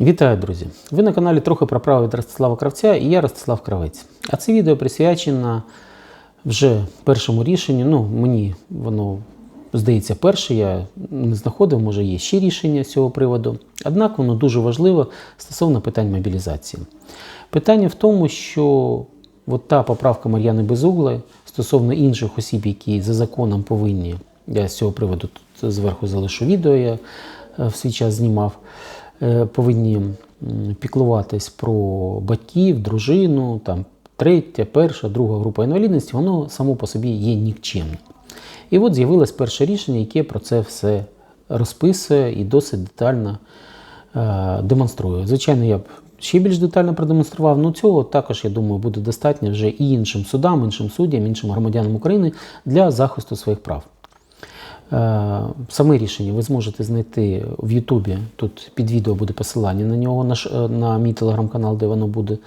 Вітаю, друзі! Ви на каналі трохи про право від Ростислава Кравця і я Ростислав Кравець. А це відео присвячено вже першому рішенню. Ну, мені воно здається перше, я не знаходив, може є ще рішення з цього приводу. Однак воно дуже важливо стосовно питань мобілізації. Питання в тому, що от та поправка Мар'яни Безуглої стосовно інших осіб, які за законом повинні, я з цього приводу тут зверху залишу відео, я е, в свій час знімав повинні піклуватись про батьків, дружину, там третя, перша, друга група інвалідності, воно само по собі є нікчемним. І от з'явилось перше рішення, яке про це все розписує і досить детально е, демонструє. Звичайно, я б ще більш детально продемонстрував, але цього також, я думаю, буде достатньо вже і іншим судам, іншим суддям, іншим громадянам України для захисту своїх прав. Е, Саме рішення ви зможете знайти в Ютубі. Тут під відео буде посилання на нього, на, е, на мій телеграм-канал, де воно буде.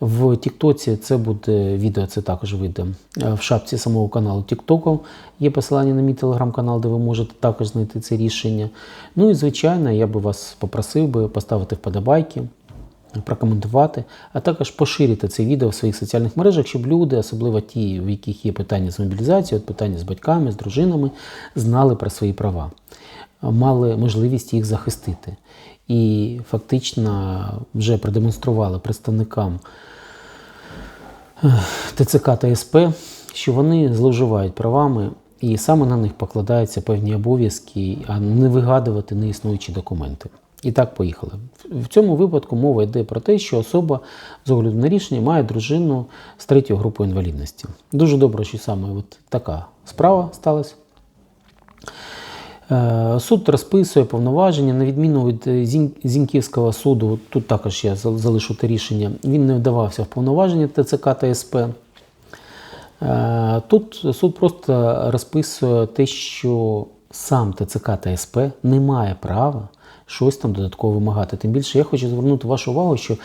В Тіктоці це буде відео, це також вийде. Е, В шапці самого каналу Тіктоку є посилання на мій телеграм-канал, де ви можете також знайти це рішення. Ну і звичайно, я би вас попросив би поставити вподобайки прокоментувати, а також поширити це відео в своїх соціальних мережах, щоб люди, особливо ті, в яких є питання з мобілізацією, питання з батьками, з дружинами, знали про свої права, мали можливість їх захистити. І фактично вже продемонстрували представникам ТЦК та СП, що вони зловживають правами, і саме на них покладаються певні обов'язки, а не вигадувати неіснуючі документи. І так поїхали. В- цьому випадку мова йде про те, що особа з огляду на рішення має дружину з третьої групи інвалідності. Дуже добре, що саме от така справа сталася. Е, Суд розписує повноваження, на відміну від е, Зіньківського суду, тут також я залишу те рішення, він не вдавався в повноваження ТЦК та СП. Е, Тут суд просто розписує те, що сам ТЦК та СП не має права щось там додатково вимагати. Тим більше я хочу звернути вашу увагу, що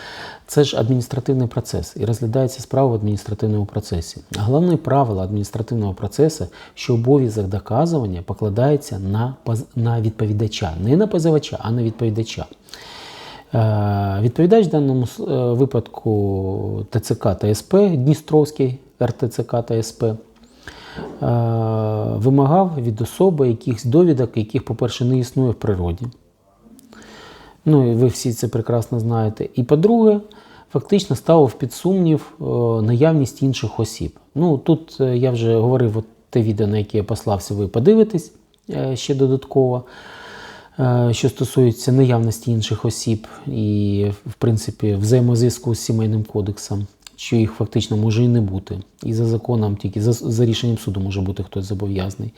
це ж адміністративний процес і розглядається справа в адміністративному процесі. Головне правило адміністративного процесу, що обов'язок доказування покладається на, на відповідача, не на позивача, а на відповідача. Е, Відповідач в даному е, випадку ТЦК та СП, Дністровський РТЦК та СП, е, вимагав від особи якихось довідок, яких, по-перше, не існує в природі. Ну і ви всі це прекрасно знаєте. І по-друге, фактично ставив під сумнів е, наявність інших осіб. Ну тут е, я вже говорив от те відео, на яке я послався, ви подивитесь е, ще додатково, що стосується наявності інших осіб і, в принципі, взаємозв'язку з сімейним кодексом, що їх фактично може і не бути. І за законом, тільки за, за рішенням суду може бути хтось зобов'язаний.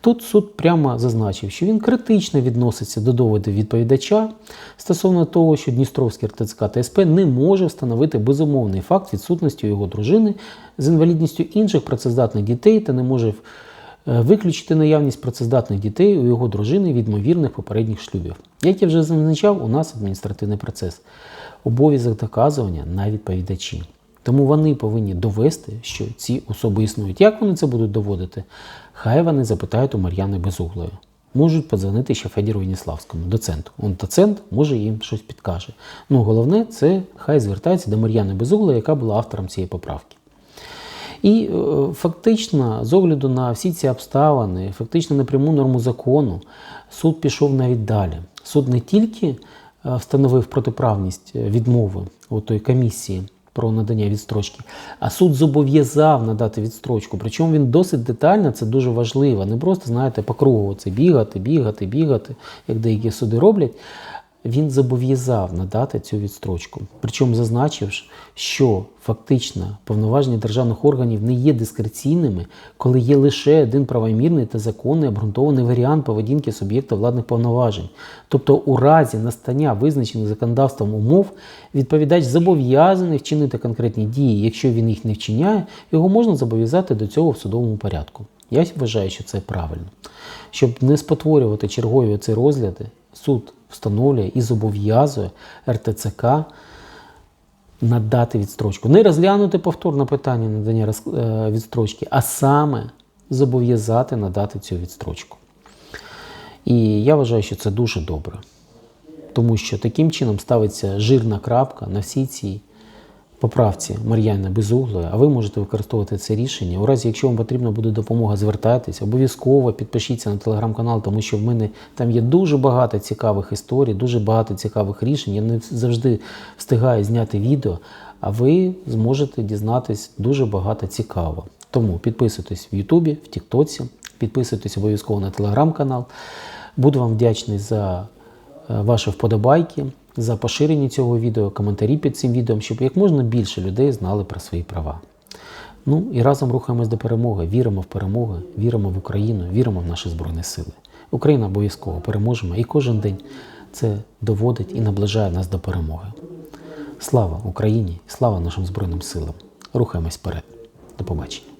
Тут суд прямо зазначив, що він критично відноситься до доводів відповідача стосовно того, що Дністровський РТЦК та не може встановити безумовний факт відсутності його дружини з інвалідністю інших працездатних дітей та не може е, виключити наявність працездатних дітей у його дружини від ймовірних попередніх шлюбів. Як я вже зазначав, у нас адміністративний процес. Обов'язок доказування на відповідачі. Тому вони повинні довести, що ці особи існують. Як вони це будуть доводити? Хай вони запитають у Мар'яни Безуглої. Можуть подзвонити ще Федіру Веніславському, доценту. Он доцент може їм щось підкаже. Ну, головне, це хай звертається до Мар'яни Безуглої, яка була автором цієї поправки. І е, фактично, з огляду на всі ці обставини, фактично на пряму норму закону, суд пішов навіть далі. Суд не тільки е, встановив протиправність е, відмови у той комісії про надання відстрочки, а суд зобов'язав надати відстрочку. Причому він досить детально, це дуже важливо. Не просто, знаєте, по кругу це бігати, бігати, бігати, як деякі суди роблять. Він зобов'язав надати цю відстрочку. Причому зазначивши, що фактично повноваження державних органів не є дискреційними, коли є лише один правомірний та законний обґрунтований варіант поведінки суб'єкта владних повноважень. Тобто, у разі настання визначених законодавством умов, відповідач зобов'язаний вчинити конкретні дії. Якщо він їх не вчиняє, його можна зобов'язати до цього в судовому порядку. Я вважаю, що це правильно. Щоб не спотворювати чергові ці розгляди, суд встановлює і зобов'язує РТЦК надати відстрочку. Не розглянути повторне питання надання е, відстрочки, а саме зобов'язати надати цю відстрочку. І я вважаю, що це дуже добре. тому що таким чином ставиться жирна крапка на всій цій поправці Мар'яни Безуглої, а ви можете використовувати це рішення. У разі, якщо вам потрібна буде допомога, звертайтесь, обов'язково підпишіться на телеграм-канал, тому що в мене там є дуже багато цікавих історій, дуже багато цікавих рішень. Я не завжди встигаю зняти відео, а ви зможете дізнатись дуже багато цікавого. Тому підписуйтесь в Ютубі, в Тіктоці, підписуйтесь обов'язково на телеграм-канал. Буду вам вдячний за е, ваші вподобайки, за поширення цього відео, коментарі під цим відео, щоб як можна більше людей знали про свої права. Ну і разом рухаємось до перемоги. Віримо в перемогу, віримо в Україну, віримо в наші Збройні Сили. Україна обов'язково переможемо і кожен день це доводить і наближає нас до перемоги. Слава Україні! Слава нашим Збройним силам! Рухаємось вперед. До побачення.